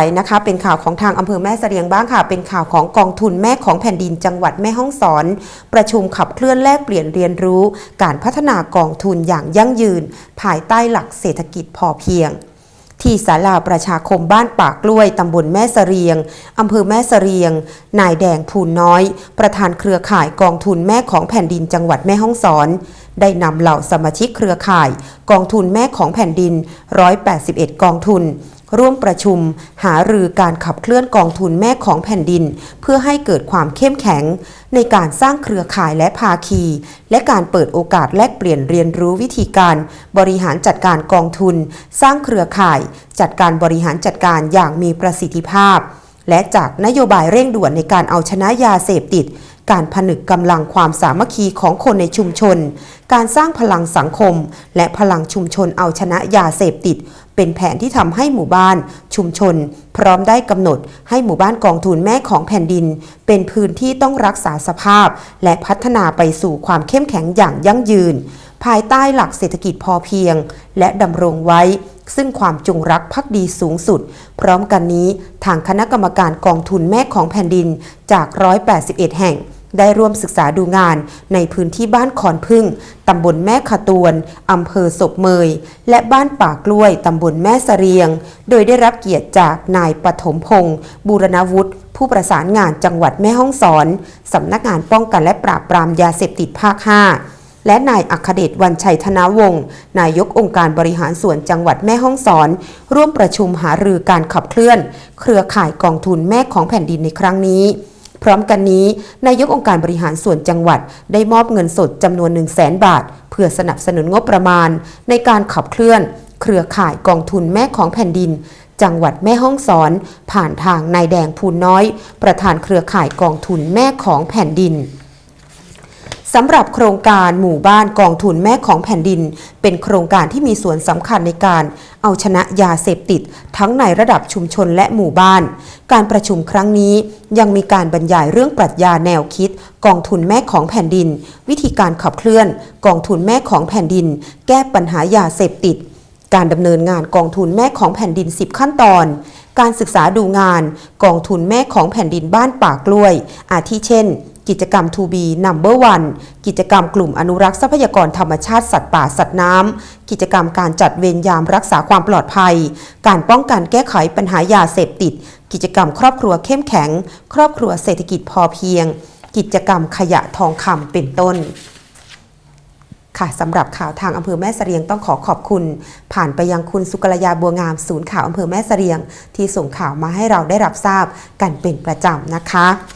ไปนะคะเป็นข่าวของทางอำเภอแม่เสรียงบ้างค่ะ เป็นข่าวของกองทุนแม่ของแผ่นดินจังหวัดแม่ฮ่องสอน ประชุมขับเคลื่อนแลกเปลี่ยนเรียนรู้ การพัฒนากองทุนอย่างยั่งยืน ภายใต้หลักเศรษฐกิจพอเพียง ที่ศาลาประชาคมบ้านปากกล้วยตำบลแม่เสรียงอำเภอแม่เสรียง นายแดงภูนน้อย ประธานเครือข่ายกองทุนแม่ของแผ่นดินจังหวัดแม่ฮ่องสอนได้นำเหล่าสมาชิกเครือข่าย กองทุนแม่ของแผ่นดิน 181 กองทุน ร่วมประชุม หารือการขับเคลื่อนกองทุนแม่ของแผ่นดิน เพื่อให้เกิดความเข้มแข็ง ในการสร้างเครือข่ายและภาคี และการเปิดโอกาสแลกเปลี่ยนเรียนรู้วิธีการ บริหารจัดการกองทุน สร้างเครือข่าย จัดการบริหารจัดการอย่างมีประสิทธิภาพ และจากนโยบายเร่งด่วนในการเอาชนะยาเสพติดการผนึกกำลังความสามัคคีของคนในชุมชน การสร้างพลังสังคม และพลังชุมชนเอาชนะยาเสพติด เป็นแผนที่ทำให้หมู่บ้านชุมชน พร้อมได้กำหนดให้หมู่บ้านกองทุนแม่ของแผ่นดิน เป็นพื้นที่ต้องรักษาสภาพ และพัฒนาไปสู่ความเข้มแข็งอย่างยั่งยืน ภายใต้หลักเศรษฐกิจพอเพียง และดำรงไว้ ซึ่งความจงรักภักดีสูงสุด พร้อมกันนี้ทางคณะกรรมการกองทุนแม่ของแผ่นดินจาก 181 แห่ง ได้ร่วมศึกษาดูงานในพื้นที่บ้านขอนพึ่ง ตำบลแม่ขะตวน อำเภอศพเมย และบ้านป่ากล้วย ตำบลแม่เสรียง โดยได้รับเกียรติจากนายปฐมพงศ์บูรณวุฒิ ผู้ประสานงานจังหวัดแม่ฮ่องสอน สำนักงานป้องกันและปราบปรามยาเสพติดภาค 5และนายอัคเดชวันชัยธนาวงศ์นายกองค์การบริหารส่วนจังหวัดแม่ฮ่องสอน ร่วมประชุมหารือการขับเคลื่อน เครือข่ายกองทุนแม่ของแผ่นดินในครั้งนี้ พร้อมกันนี้ นายกองค์การบริหารส่วนจังหวัด ได้มอบเงินสดจำนวน 1 0 0 0 0แบาท เพื่อสนับสนุนงบประมาณ ในการขับเคลื่อน เครือข่ายกองทุนแม่ของแผ่นดิน จังหวัดแม่ฮ่องสอน ผ่านทางนายแดงภูนน้อย ประธานเครือข่ายกองทุนแม่ของแผ่นดิน สำหรับโครงการหมู่บ้านกองทุนแม่ของแผ่นดิน เป็นโครงการที่มีส่วนสำคัญในการเอาชนะยาเสพติด ทั้งในระดับชุมชนและหมู่บ้าน การประชุมครั้งนี้ยังมีการบรรยายเรื่องปรัชญาแนวคิด กองทุนแม่ของแผ่นดิน วิธีการขับเคลื่อน กองทุนแม่ของแผ่นดิน แก้ปัญหายาเสพติด การดำเนินงานกองทุนแม่ของแผ่นดิน 10 ขั้นตอนการศึกษาดูงาน กองทุนแม่ของแผ่นดินบ้านป่ากล้วย อาทิเช่น กิจกรรม 2B Number 1กิจกรรมกลุ่มอนุรักษ์ทรัพยากรธรรมชาติสัตว์ป่าสัตว์น้ำ กิจกรรมการจัดเวรยามรักษาความปลอดภัย การป้องกันแก้ไขปัญหายาเสพติด กิจกรรมครอบครัวเข้มแข็ง ครอบครัวเศรษฐกิจพอเพียง กิจกรรมขยะทองคำเป็นต้นค่ะสำหรับข่าวทางอำเภอแม่เสรียงต้องขอขอบคุณ ผ่านไปยังคุณสุกลยาบัวงามศูนย์ข่าวอำเภอแม่เสรียง ที่ส่งข่าวมาให้เราได้รับทราบกันเป็นประจำนะคะ